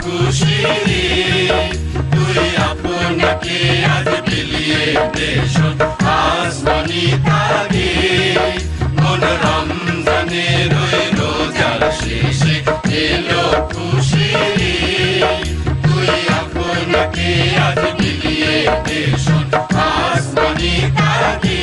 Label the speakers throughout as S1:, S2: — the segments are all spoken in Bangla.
S1: খুশিনি তুই আপনাকে আজ বিলিয়ে দেশ আসমানি তারি মন রমজানে রই রোজার শেষে এলো খুশিনি তুই আপনাকে আজ বিলিয়ে দেশ আসমানি তারি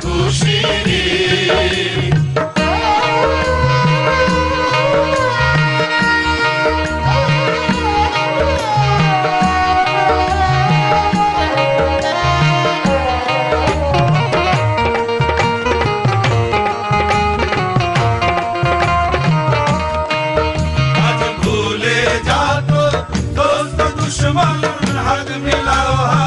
S1: খুশিরি दुश्मन हक मिलाओ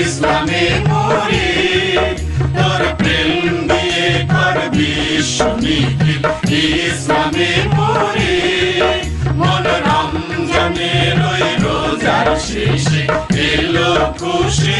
S1: ইসলামে পড়ে তোর প্রেম দিয়ে করবি সুনীতি ইসলামে পড়ে মন রমজানের রোজার শেষে এলো খুশি